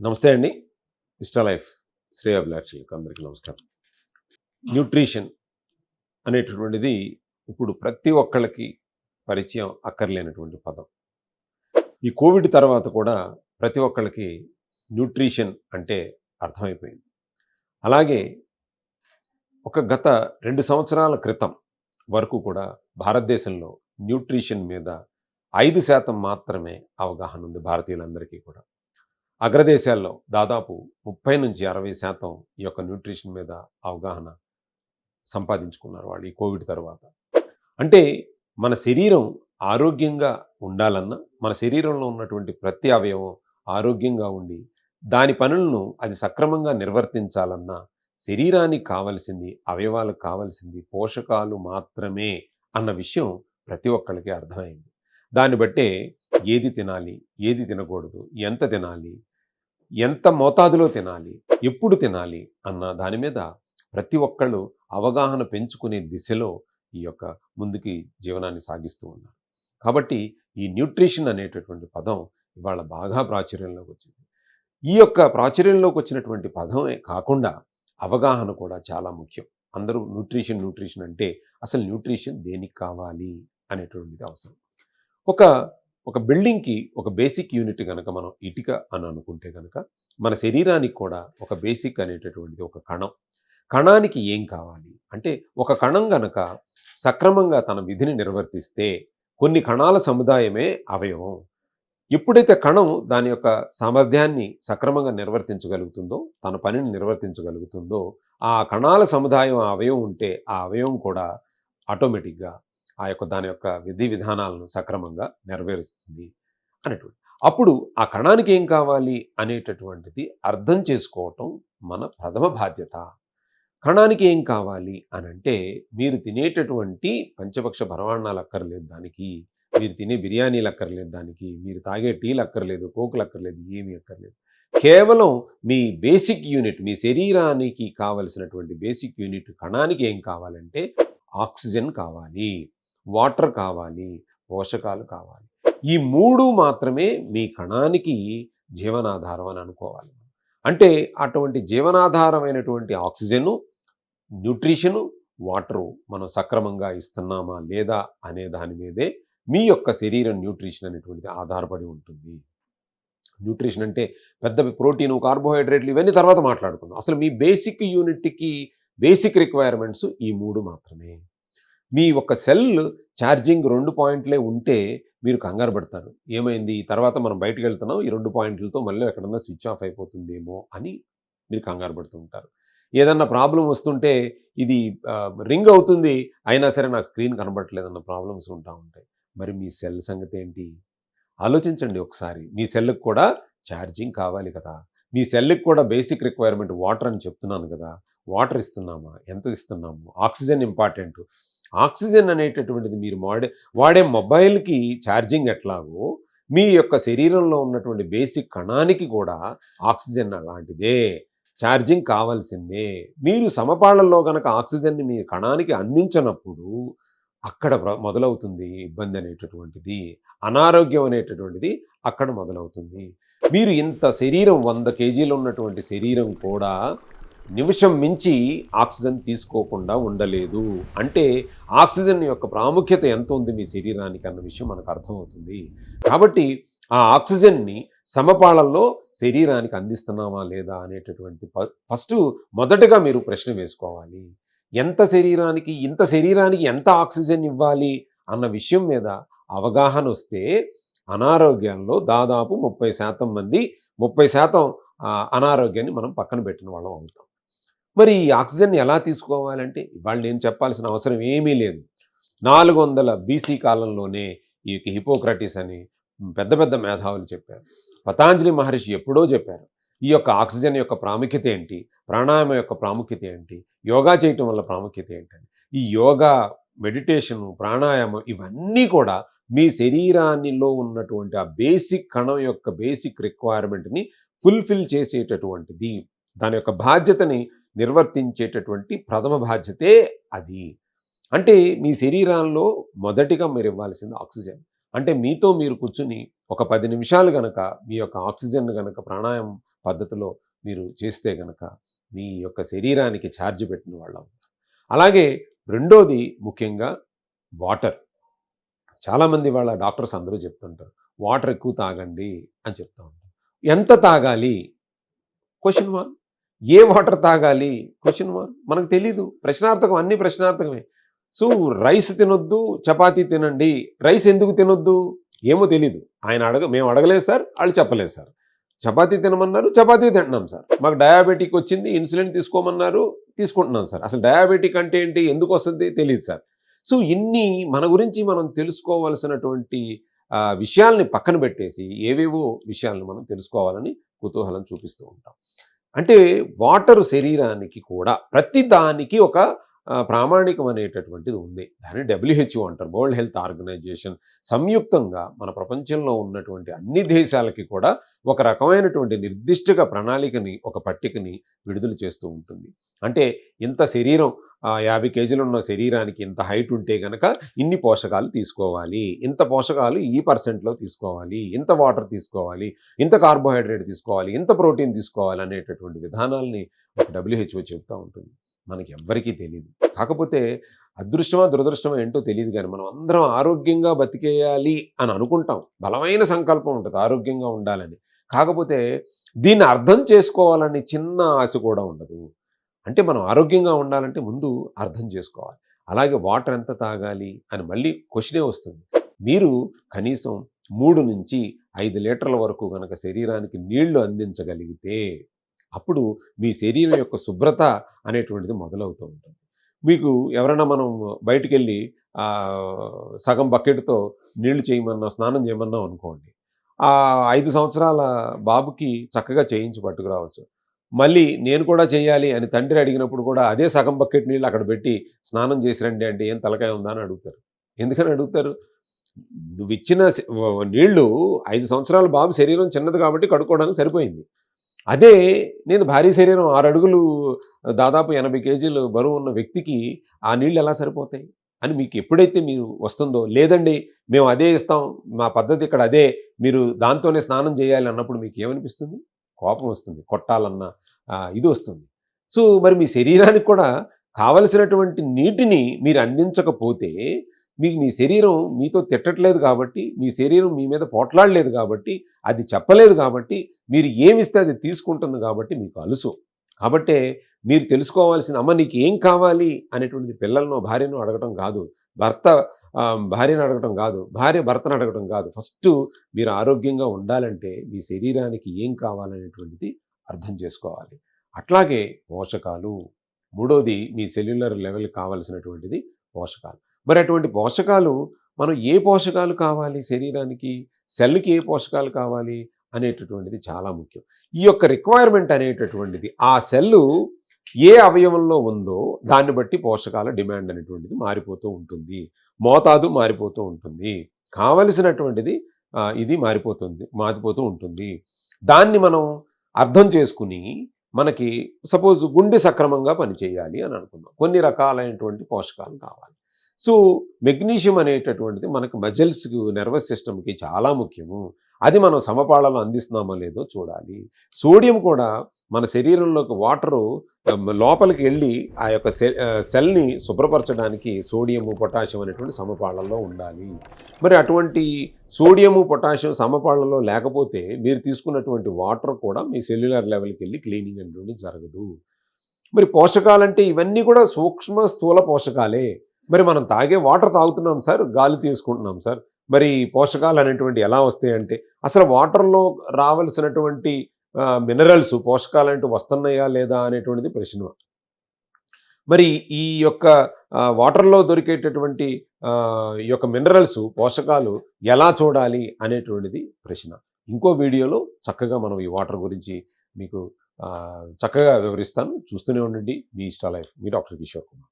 నమస్తే అండి. ఇష్టా లైఫ్ శ్రేయాభిలాషులకు అందరికీ నమస్కారం. న్యూట్రిషన్ అనేటటువంటిది ఇప్పుడు ప్రతి ఒక్కళ్ళకి పరిచయం అక్కర్లేనటువంటి పదం. ఈ కోవిడ్ తర్వాత కూడా ప్రతి ఒక్కళ్ళకి న్యూట్రిషన్ అంటే అర్థమైపోయింది. అలాగే ఒక గత రెండు సంవత్సరాల క్రితం వరకు కూడా భారతదేశంలో న్యూట్రిషన్ మీద ఐదు శాతం మాత్రమే అవగాహన ఉంది భారతీయులందరికీ కూడా. అగ్రదేశాల్లో దాదాపు ముప్పై నుంచి అరవై శాతం ఈ యొక్క న్యూట్రిషన్ మీద అవగాహన సంపాదించుకున్నారు వాళ్ళు ఈ కోవిడ్ తర్వాత. అంటే మన శరీరం ఆరోగ్యంగా ఉండాలన్నా మన శరీరంలో ఉన్నటువంటి ప్రతి అవయవం ఆరోగ్యంగా ఉండి దాని పనులను అది సక్రమంగా నిర్వర్తించాలన్నా శరీరానికి కావలసింది అవయవాలకు కావలసింది పోషకాలు మాత్రమే అన్న విషయం ప్రతి ఒక్కరికి అర్థమైంది. దాన్ని బట్టే ఏది తినాలి ఏది తినకూడదు ఎంత తినాలి ఎంత మోతాదులో తినాలి ఎప్పుడు తినాలి అన్న దాని మీద ప్రతి ఒక్కళ్ళు అవగాహన పెంచుకునే దిశలో ఈ యొక్క ముందుకి జీవనాన్ని సాగిస్తూ ఉన్నారు. కాబట్టి ఈ న్యూట్రిషన్ అనేటటువంటి పదం ఇవాళ బాగా ప్రాచుర్యంలోకి వచ్చింది. ఈ యొక్క ప్రాచుర్యంలోకి వచ్చినటువంటి పదమే కాకుండా అవగాహన కూడా చాలా ముఖ్యం. అందరూ న్యూట్రిషన్ న్యూట్రిషన్ అంటే అసలు న్యూట్రిషన్ దేనికి కావాలి అనేటువంటిది అవసరం. ఒక ఒక బిల్డింగ్కి ఒక బేసిక్ యూనిట్ కనుక మనం ఇటుక అని అనుకుంటే కనుక మన శరీరానికి కూడా ఒక బేసిక్ అనేటటువంటిది ఒక కణం. కణానికి ఏం కావాలి? అంటే ఒక కణం గనక సక్రమంగా తన విధిని నిర్వర్తిస్తే కొన్ని కణాల సముదాయమే అవయవం. ఎప్పుడైతే కణం దాని యొక్క సామర్థ్యాన్ని సక్రమంగా నిర్వర్తించగలుగుతుందో తన పనిని నిర్వర్తించగలుగుతుందో ఆ కణాల సముదాయం ఆ అవయవం ఉంటే ఆ అవయవం కూడా ఆటోమేటిక్గా ఆ యొక్క దాని యొక్క విధి విధానాలను సక్రమంగా నెరవేరుస్తుంది అనేటువంటి. అప్పుడు ఆ కణానికి ఏం కావాలి అనేటటువంటిది అర్థం చేసుకోవటం మన ప్రథమ బాధ్యత. కణానికి ఏం కావాలి అని అంటే మీరు తినేటటువంటి పంచపక్ష పరమాణాలు అక్కర్లేదు దానికి మీరు తినే బిర్యానీలు అక్కర్లేదు దానికి మీరు తాగే టీలు అక్కర్లేదు కోకులు అక్కర్లేదు ఏమీ అక్కర్లేదు. కేవలం మీ బేసిక్ యూనిట్ మీ శరీరానికి కావలసినటువంటి బేసిక్ యూనిట్ కణానికి ఏం కావాలంటే ఆక్సిజన్ కావాలి. వాటర్ కావాలి పోషకాలు కావాలి. ఈ మూడు మాత్రమే మీ కణానికి జీవనాధారం అని అనుకోవాలి. అంటే అటువంటి జీవనాధారమైనటువంటి ఆక్సిజను న్యూట్రిషను వాటరు మనం సక్రమంగా ఇస్తున్నామా లేదా అనే దాని మీదే మీ యొక్క శరీరం న్యూట్రిషన్ అనేటువంటిది ఆధారపడి ఉంటుంది. న్యూట్రిషన్ అంటే పెద్ద ప్రోటీన్ కార్బోహైడ్రేట్లు ఇవన్నీ తర్వాత మాట్లాడుకుందాం. అసలు మీ బేసిక్ యూనిట్కి బేసిక్ రిక్వైర్మెంట్స్ ఈ మూడు మాత్రమే. మీ ఒక సెల్ ఛార్జింగ్ రెండు పాయింట్లే ఉంటే మీరు కంగారు పడతారు. ఏమైంది? తర్వాత మనం బయటకు వెళ్తున్నాం ఈ రెండు పాయింట్లతో మళ్ళీ ఎక్కడన్నా స్విచ్ ఆఫ్ అయిపోతుందేమో అని మీరు కంగారు పడుతూ ఉంటారు. ఏదన్నా ప్రాబ్లం వస్తుంటే ఇది రింగ్ అవుతుంది అయినా సరే నాకు స్క్రీన్ కనబడట్లేదన్న ప్రాబ్లమ్స్ ఉంటా ఉంటాయి. మరి మీ సెల్ సంగతి ఏంటి? ఆలోచించండి ఒకసారి. మీ సెల్కి కూడా ఛార్జింగ్ కావాలి కదా. మీ సెల్కి కూడా బేసిక్ రిక్వైర్మెంట్ వాటర్ అని చెప్తున్నాను కదా. వాటర్ ఇస్తున్నామా? ఎంత ఇస్తున్నాము? Oxygen important. ఆక్సిజన్ అనేటటువంటిది మీరు వాడే వాడే మొబైల్కి ఛార్జింగ్ ఎట్లాగో మీ యొక్క శరీరంలో ఉన్నటువంటి బేసిక్ కణానికి కూడా ఆక్సిజన్ అలాంటిదే. ఛార్జింగ్ కావాల్సిందే. మీరు సమపాళల్లో కనుక ఆక్సిజన్ని మీ కణానికి అందించినప్పుడు అక్కడ మొదలవుతుంది ఇబ్బంది అనేటటువంటిది. అనారోగ్యం అనేటటువంటిది అక్కడ మొదలవుతుంది. మీరు ఇంత శరీరం వంద కేజీలు ఉన్నటువంటి శరీరం కూడా నిమిషం మించి ఆక్సిజన్ తీసుకోకుండా ఉండలేదు. అంటే ఆక్సిజన్ యొక్క ప్రాముఖ్యత ఎంత ఉంది మీ శరీరానికి అన్న విషయం మనకు అర్థమవుతుంది. కాబట్టి ఆ ఆక్సిజన్ని సమపాళల్లో శరీరానికి అందిస్తున్నామా లేదా అనేటటువంటి ప- ఫస్ట్ మొదటగా మీరు ప్రశ్న వేసుకోవాలి. ఎంత శరీరానికి ఇంత శరీరానికి ఎంత ఆక్సిజన్ ఇవ్వాలి అన్న విషయం మీద అవగాహన వస్తే అనారోగ్యంలో దాదాపు ముప్పై శాతం మంది ముప్పై శాతం అనారోగ్యాన్ని మనం పక్కన పెట్టిన వాళ్ళం అవుతాం. మరి ఈ ఆక్సిజన్ ఎలా తీసుకోవాలంటే ఇవాళ నేను చెప్పాల్సిన అవసరం ఏమీ లేదు. నాలుగు వందల బీసీ కాలంలోనే ఈ యొక్క హిపోక్రటిస్ అని పెద్ద పెద్ద మేధావులు చెప్పారు. పతాంజలి మహర్షి ఎప్పుడో చెప్పారు ఈ యొక్క ఆక్సిజన్ యొక్క ప్రాముఖ్యత ఏంటి ప్రాణాయామం యొక్క ప్రాముఖ్యత ఏంటి యోగా చేయటం వల్ల ప్రాముఖ్యత ఏంటని. ఈ యోగా మెడిటేషను ప్రాణాయామం ఇవన్నీ కూడా మీ శరీరానిలో ఉన్నటువంటి ఆ బేసిక్ కణం యొక్క బేసిక్ రిక్వైర్మెంట్ని ఫుల్ఫిల్ చేసేటటువంటిది దాని యొక్క బాధ్యతని నిర్వర్తించేటటువంటి ప్రథమ బాధ్యతే అది. అంటే మీ శరీరాల్లో మొదటిగా మీరు ఇవ్వాల్సింది ఆక్సిజన్. అంటే మీతో మీరు కూర్చుని ఒక పది నిమిషాలు గనక మీ యొక్క ఆక్సిజన్ గనక ప్రాణాయామం పద్ధతిలో మీరు చేస్తే గనక మీ యొక్క శరీరానికి ఛార్జ్ పెట్టిన వాళ్ళ అలాగే రెండోది ముఖ్యంగా వాటర్. చాలామంది వాళ్ళ డాక్టర్స్ అందరూ చెప్తుంటారు వాటర్ ఎక్కువ తాగండి అని చెప్తా ఉంటారు. ఎంత తాగాలి? Question one. ఏ వాటర్ తాగాలి? క్వశ్చన్ మార్క్ మనకు తెలీదు. ప్రశ్నార్థకం అన్ని ప్రశ్నార్థకమే. సో రైస్ తినొద్దు చపాతీ తినండి. రైస్ ఎందుకు తినొద్దు? ఏమో తెలీదు. ఆయన అడగ మేము అడగలేదు సార్ వాళ్ళు చెప్పలేదు సార్. చపాతీ తినమన్నారు చపాతీ తింటున్నాం సార్. మాకు డయాబెటిక్ వచ్చింది ఇన్సులిన్ తీసుకోమన్నారు తీసుకుంటున్నాం సార్. అసలు డయాబెటిక్ అంటే ఏంటి? ఎందుకు వస్తుంది? తెలియదు సార్. సో ఇన్ని మన గురించి మనం తెలుసుకోవలసినటువంటి విషయాల్ని పక్కన పెట్టేసి ఏవేవో విషయాలను మనం తెలుసుకోవాలని కుతూహలం చూపిస్తూ ఉంటాం. అంటే వాటర్ శరీరానికి కూడా ప్రతి దానికి ఒక ప్రామాణికం అనేటటువంటిది ఉంది. దాన్ని డబ్ల్యూహెచ్ఓ అంటారు. వరల్డ్ హెల్త్ ఆర్గనైజేషన్ సంయుక్తంగా మన ప్రపంచంలో ఉన్నటువంటి అన్ని దేశాలకి కూడా ఒక రకమైనటువంటి నిర్దిష్టగా ప్రణాళికని ఒక పట్టికని విడుదల చేస్తూ ఉంటుంది. అంటే ఇంత శరీరం యాభై కేజీలు ఉన్న శరీరానికి ఇంత హైట్ ఉంటే గనక ఇన్ని పోషకాలు తీసుకోవాలి. ఇంత పోషకాలు ఈ పర్సెంట్లో తీసుకోవాలి. ఇంత వాటర్ తీసుకోవాలి. ఇంత కార్బోహైడ్రేట్ తీసుకోవాలి. ఇంత ప్రోటీన్ తీసుకోవాలి అనేటటువంటి విధానాల్ని ఒక డబ్ల్యూహెచ్ఓ చెప్తూ ఉంటుంది. మనకి ఎవ్వరికీ తెలియదు కాకపోతే అదృష్టమా దురదృష్టమా ఏంటో తెలియదు కానీ మనం అందరం ఆరోగ్యంగా బతికేయాలి అని అనుకుంటాం. బలమైన సంకల్పం ఉంటుంది ఆరోగ్యంగా ఉండాలని. కాకపోతే దీన్ని అర్థం చేసుకోవాలని చిన్న ఆశ కూడా ఉండదు. అంటే మనం ఆరోగ్యంగా ఉండాలంటే ముందు అర్థం చేసుకోవాలి. అలాగే వాటర్ ఎంత తాగాలి అని మళ్ళీ క్వశ్చనే వస్తుంది. మీరు కనీసం మూడు నుంచి ఐదు లీటర్ల వరకు కనుక శరీరానికి నీళ్ళు అందించగలిగితే అప్పుడు మీ శరీరం యొక్క శుభ్రత అనేటువంటిది మొదలవుతూ ఉంటుంది. మీకు ఎవరైనా మనం బయటికి వెళ్ళి సగం బకెట్తో నీళ్ళు చేయమన్నా స్నానం చేయమన్నాం అనుకోండి. ఆ ఐదు సంవత్సరాల బాబుకి చక్కగా చేయించి పట్టుకురావచ్చు. మళ్ళీ నేను కూడా చేయాలి అని తండ్రి అడిగినప్పుడు కూడా అదే సగం బకెట్ నీళ్ళు అక్కడ పెట్టి స్నానం చేసి రండి అంటే ఏం తలకాయ ఉందా అని అడుగుతారు. ఎందుకని అడుగుతారు? నువ్వు ఇచ్చిన నీళ్ళు ఐదు సంవత్సరాల బాబు శరీరం చిన్నది కాబట్టి కడుక్కోవడానికి సరిపోయింది. అదే నేను భారీ శరీరం ఆరు అడుగులు దాదాపు ఎనభై కేజీలు బరువు ఉన్న వ్యక్తికి ఆ నీళ్ళు ఎలా సరిపోతాయి? అని మీకు ఎప్పుడైతే మీరు వస్తుందో లేదండి మేము అదే ఇస్తాం మా పద్ధతి ఇక్కడ అదే మీరు దాంతోనే స్నానం చేయాలి అన్నప్పుడు మీకు ఏమనిపిస్తుంది? కోపం వస్తుంది. కొట్టాలన్నా ఇది వస్తుంది. సో మరి మీ శరీరానికి కూడా కావలసినటువంటి నీటిని మీరు అందించకపోతే మీకు మీ శరీరం మీతో తిట్టట్లేదు కాబట్టి మీ శరీరం మీ మీద పోట్లాడలేదు కాబట్టి అది చెప్పలేదు కాబట్టి మీరు ఏమిస్తే అది తీసుకుంటుంది కాబట్టి మీకు అలుసు. కాబట్టే మీరు తెలుసుకోవాల్సిన అమ్మ నీకు ఏం కావాలి? అనేటువంటిది పిల్లలను భార్యను అడగటం కాదు. భర్త భార్యను అడగటం కాదు. భార్య భర్తను అడగటం కాదు. ఫస్ట్ మీరు ఆరోగ్యంగా ఉండాలంటే మీ శరీరానికి ఏం కావాలనేటువంటిది అర్థం చేసుకోవాలి. అట్లాగే పోషకాలు మూడోది మీ సెల్యులర్ లెవెల్ కావలసినటువంటిది పోషకాలు. మరి అటువంటి పోషకాలు మనం ఏ పోషకాలు కావాలి శరీరానికి? సెల్కి ఏ పోషకాలు కావాలి? అనేటటువంటిది చాలా ముఖ్యం. ఈ యొక్క రిక్వైర్మెంట్ అనేటటువంటిది ఆ సెల్లు ఏ అవయవంలో ఉందో దాన్ని బట్టి పోషకాల డిమాండ్ అనేటువంటిది మారిపోతూ ఉంటుంది. మోతాదు మారిపోతూ ఉంటుంది. కావలసినటువంటిది ఇది మారిపోతుంది మారిపోతూ ఉంటుంది. దాన్ని మనం అర్థం చేసుకుని మనకి సపోజ్ గుండె సక్రమంగా పనిచేయాలి అని అనుకుందాం. కొన్ని రకాలైనటువంటి పోషకాలు కావాలి. సో మెగ్నీషియం అనేటటువంటిది మనకు మజిల్స్కి నర్వస్ సిస్టమ్కి చాలా ముఖ్యము. అది మనం సమపాళలో అందిస్తున్నామో లేదో చూడాలి. సోడియం కూడా మన శరీరంలోకి వాటరు లోపలికి వెళ్ళి ఆ యొక్క సెల్ సెల్ని శుభ్రపరచడానికి సోడియము పొటాషియం అనేటువంటి సమపాళల్లో ఉండాలి. మరి అటువంటి సోడియము పొటాషియం సమపాళల్లో లేకపోతే మీరు తీసుకున్నటువంటి వాటర్ కూడా మీ సెల్యులర్ లెవెల్కి వెళ్ళి క్లీనింగ్ అనేటువంటి జరగదు. మరి పోషకాలంటే ఇవన్నీ కూడా సూక్ష్మ స్థూల పోషకాలే. మరి మనం తాగే వాటర్ తాగుతున్నాం సార్ గాలి తీసుకుంటున్నాం సార్. మరి పోషకాలు అనేటువంటి ఎలా వస్తాయంటే అసలు వాటర్లో రావాల్సినటువంటి మినరల్స్ పోషకాలు అంటూ వస్తున్నాయా లేదా అనేటువంటిది ప్రశ్న. మరి ఈ యొక్క వాటర్లో దొరికేటటువంటి ఈ యొక్క మినరల్స్ పోషకాలు ఎలా చూడాలి అనేటువంటిది ప్రశ్న. ఇంకో వీడియోలో చక్కగా మనం ఈ వాటర్ గురించి మీకు చక్కగా వివరిస్తాను. చూస్తూనే ఉండండి. మీ ఇష్ట లైఫ్. మీ డాక్టర్ కిషోర్ కుమార్.